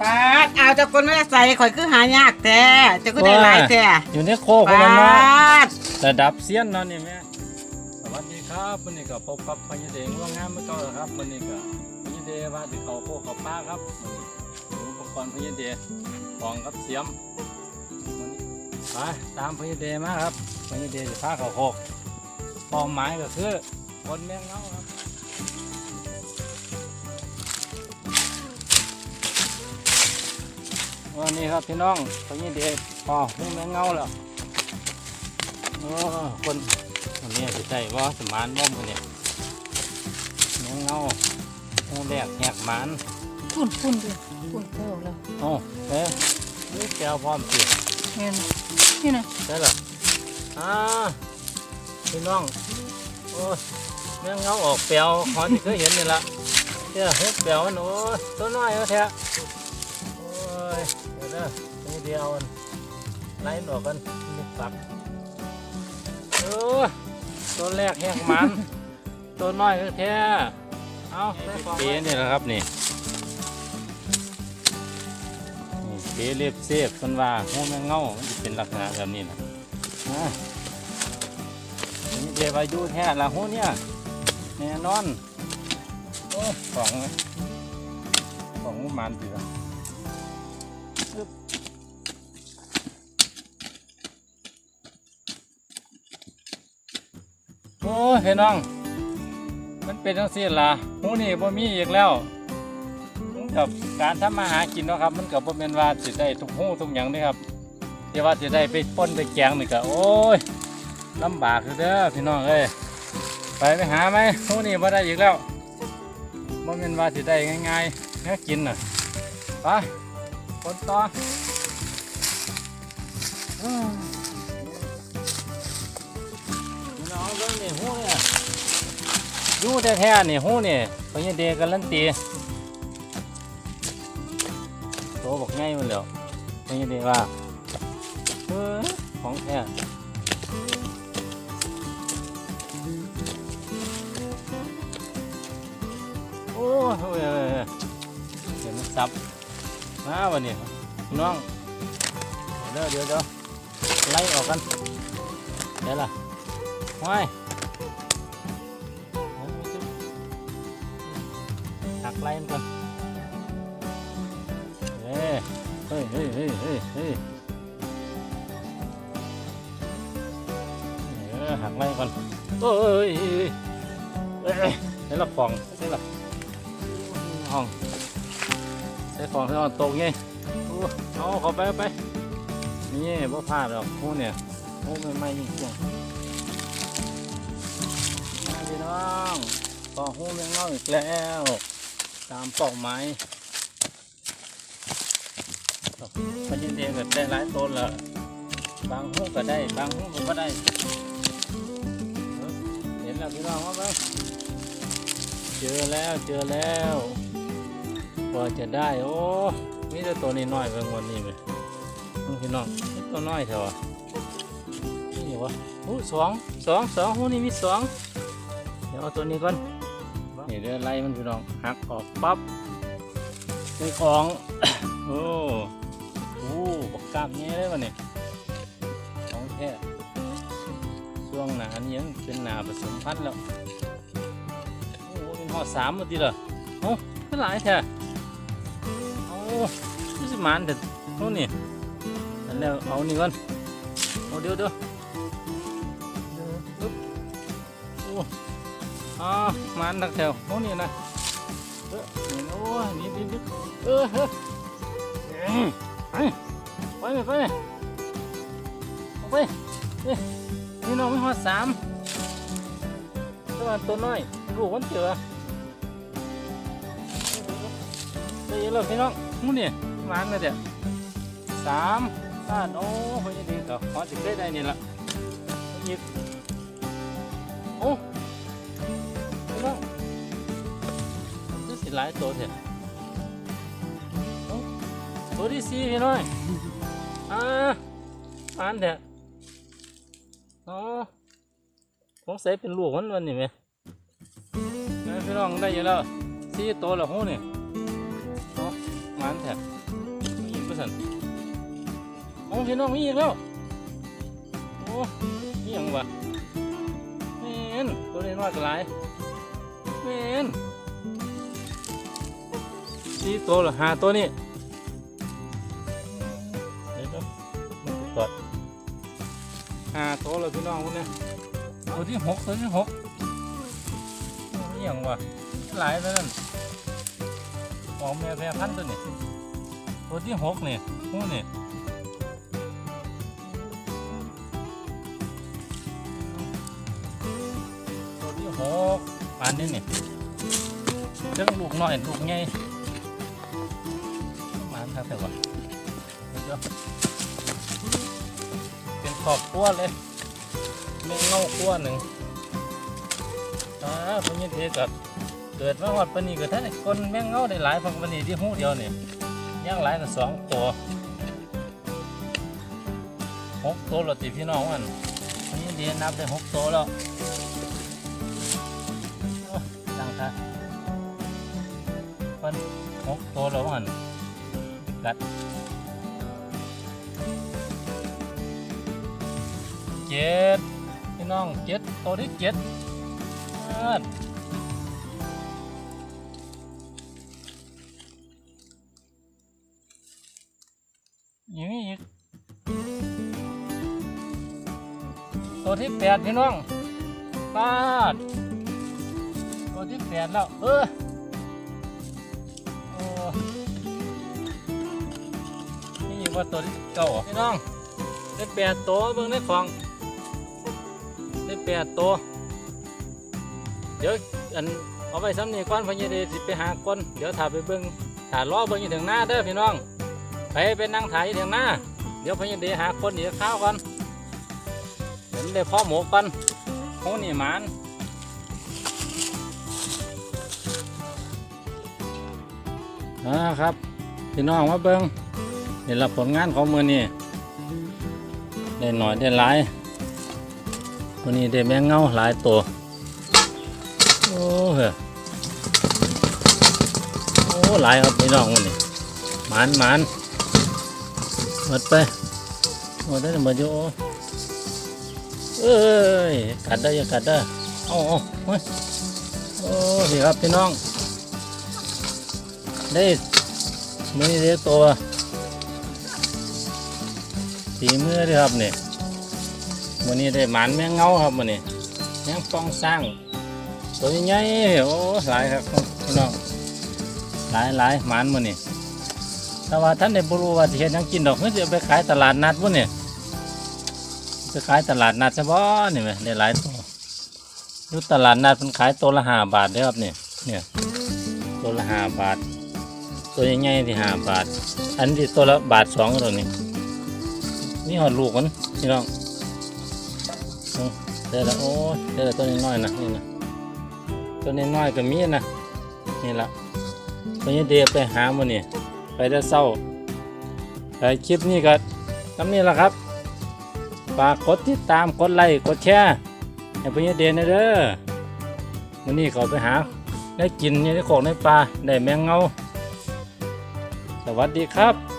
ปาดเอาเจากคนไม่ได้ใส่ข่อยคือหายากแท้เจะก็ได้หลายแท้อยู่ในโคกปคนละเนาะาดระดับเซียนเนาะนี่แม่สวัสดีครับวันนี้ก็พบกับพญเดงว่างามเมื่อเก่าแล้วครับวันนี้ก็พญเดว่าสิเขาโคกเขาป้าครับวันนี้อุปกรณ์พญเดของกับเสียมวันนี้ไปตามพญเดมาครับพญเดจะพาเขาโคกเป้าหมายก็คือคนแมงเงาครับ วันนี้ครับพี่น้องพญเดพอหูแมงเงาแล้วโอ้คนวันนี้จะใจว่าสมานบ่มคนเนี่ยเงาเงาโอ้แรกแหกหมันปุ่นปุ่นดิปุ่นเท่าแล้วโอ้เอ๊ะนี่แก้วพร้อมสิเห็นนี่นะใช่หรออ่าพี่น้องโอ้ยแม่งเงาออกเปลวหอนที่เคยเห็นนี่ละเจ้าเฮ็ดเปลวมันโอ้ยตัวน้อยเอาแท้ อตัวเดียวมันไล่หนออกกันนี่ปักโอ้ยตัวแรกแหกมัน ตัวน้อยก็แท้เอาปีนี่แหละครับนี่ปีเรียบเสียบคนว่าหูแมงเงามันจะเป็นลักษณะแบบนี้นะนี่เดี๋ยวอายุแท้ละหูเนี่ยแน่นอนโอ้ของของมันสิละอึ๊ อ้ยพี่น้อง มันเป็นทั้งสิ้นละหูนี่บ่มีอีกแล้วกับการทำมาหากินเนาะครับ มันกับบ่แม่นว่าสิได้ทุกหูทุกอย่างเด้ครับที่ว่าสิได้ไปป่นไปแกงนี่ก็โอ้ยลำบากคือเด้อพี่น้องเอ้ยไปไปหาไหมหูนี่บ่ได้อีกแล้วบ่แม่นว่าสิได้ง่ายๆแค่กินน่ะไปคนต่อ เบิ่งนี่หูเนี่ยอยู่แท้ๆนี่หูนี่พญเดกันลันตีโตบอกง่ายมันแล้วพญเดว่าเออของแท้โอ้ยเดี๋ยวมันซับมาวันนี้น้องเดี๋ยวเดี๋ยวเดี๋ยวไล่ออกกันเดี๋ยวล่ะ ห้อยหักไล่มันก่อนเฮ้ยเฮ้ยเฮ้ยเฮ้ยเฮ้ยหักไล่ก่อนโอ้ยเฮ้ยเฮ้ยเฮ้ยใส่ละฟองใส่ละห้องใส่ฟองใส่ฟองตกไงเอาเข้าไปไปนี่บ่พลาดหรอกพวกเนี่ยโอ้ไม่ไม่ยิ่งเกี่ยง พี่น้องต่อหูแมงเงาอีกแล้ว ตามป้าหมายมันยินดีแบบได้หลายต้นละบางหูก็ได้ บางหูก็บ่ได้ เห็นแล้วพี่น้องว่าไหมเจอแล้วเจอแล้วกว่าจะได้ โอ้มีแต่ตัวนี้น้อยเพิ่งวันนี้ไหมพี่น้องนี่ตัวน้อยเถอะนี่วะโอ้สองสองสองหูนี่มีสอง เดี๋ยวเอาตัวนี้ก่อนนี่เดือไล่มันพี่น้องหักออกปั๊บในของ โอ้โหบักกามเงี้ยเลยวันนี้ของแท้ช่วงหนานี้ยังเป็นหนาผสมพันธุ์แล้วโอ้โหเป็นห่อสามหมดทีเหรอโอ้ก็หลายแท้โอ้ยี่สิบมันแต่โน่นนี่แล้วเอานี่ก่อนเอาเดี๋ยวเดี๋ยวเดี๋ยวปึ๊บโอ้ อ๋อมันนักแถวโน่นนี่นะเออนี่โอ้นี่นี่นี่เออเฮ้ยไปไปไปไปนี่น้องไม่หอดสามตัวตัวน้อยลูกมันเจอได้ยินแล้วพี่น้องมูนี่มันนะเดี๋ยวสามสามโอ้ยยังดีก็หอดถึงได้ได้นี่ละอีก หลายตัวเถอะตัวที่สี่พี่น้อยอ่าอ่านเถอะอ๋อสงสัยเป็นลูกมันวันนี้ไหมเอ้ยพี่น้องได้อยังแล้วสี่ตัวแล้วหูนี่เนาะมันมันแท้มีอีกประสันโอ้พี่น้องมีอีกแล้วโอ้นี่ยังวะเมนตัวนี้น้อยกว่าหลายเมน สี่ตัวหรอห้าตัวนี่เดี๋ยวมันจะตอดห้าตัวเลยพี่น้องพวกเนี้ยตัวที่หกตัวที่หกนี่ยังวะหลายแล้วนั่นออกแม่แพร่พันตัวนี้ตัวที่หกเนี่ยหูนี่ตัวที่หกปานนี้เนี่ยเจ้าลูกน้อยลูกใหญ่ เดี๋ยวเป็นขอบครัวเลยแมงเงาครัวหนึ่งอ่าพวกนี้เทกับเกิดมาหอดปนีเกิดท่านคนแม่งเงาได้หลายพันปนีที่หูเดียวเนี่ยย่างหลายกับสองตัวหกตัวแล้วติพี่น้องมันอันนี้เดียนับได้หกตัวแล้วดังค่ะมันหกตัวแล้วมัน กัดเจ็ดพี่น้องเจ็ดตัวที่เจ็ดเอิ้นอย่างนี้อีกตัวที่แปดพี่น้องปาดตัวที่แปดแล้ว เออ ว่าตัวที่เก้าพี่น้องได้แปดตัวเบิ่งในของได้แปดตัวเดี๋ยวอันเอาไปซ้ำนี่ก้อนพญเดชสิไปหาก้นเดี๋ยวถ่าไปเบิ่งถ่ารอเบิ่งอยู่ถึงหน้าเด้อพี่น้องไปเป็นนั่งถ่ายอยู่ถียงหน้า เดี๋ยวพญเดชหาคนเดี๋ยวข้าวก่อนเดี๋ยวได้พ่อหมูก่อนโอ้นี่หมานอ่าครับพี่น้องมาเบิ้ง นี่ละผลงานของมือนี่ได้หน่อยได้หลายวันนี้ได้แมงเงาหลายตัว โอ้เฮ้ยโอ้หลายครับพี่น้องวันนี้หมานหมานหมดไปหมดได้หมดอยู่เอ้ยกัดได้ยังกัดได้อเอาเอาเฮ้ยโอ้พี่ครับพี่น้องได้มือเรียกตัว สีมือเลยครับเนี่ยวันนี้ได้หมันแมงเงาครับวันนี้แมงปองสร้างตัวใหญ่โอ้หลายครับพี่น้องหลายหลายหมันมันนี่แต่ว่าท่านได้บรูว่าสิเฮ็ดหยังกินดอกเฮ้ยจะไปขายตลาดนัดวะเนี่ยไปขายตลาดนัดใช่บ่นี่ไหมได้หลายตัวยู่ตลาดนัดมันขายตัวละห้าบาทเด้อครับเนี่ยเนี่ยตัวละห้าบาท ตัวใหญ่ๆที่ห้าบาท อันที่ตัวละบาทสองตัวนี้ นี่หอดลูกมันพี่น้องอืมเด้อละโอ้เด้อละตัวน้อยๆนะนี่นะตัวน้อยๆก็มีนะนี่ละตัวนี้เดียวไปหามันนี่ไปได้เศร้าแต่คลิปนี้ก็ทำนี่แหละครับฝากกดติดตามกดไลค์กดแชร์ให้พื่เดนนะเด้อวันนี้เขาไปหาได้กินในโขกในปลาได้แมงเงาสวัสดีครับ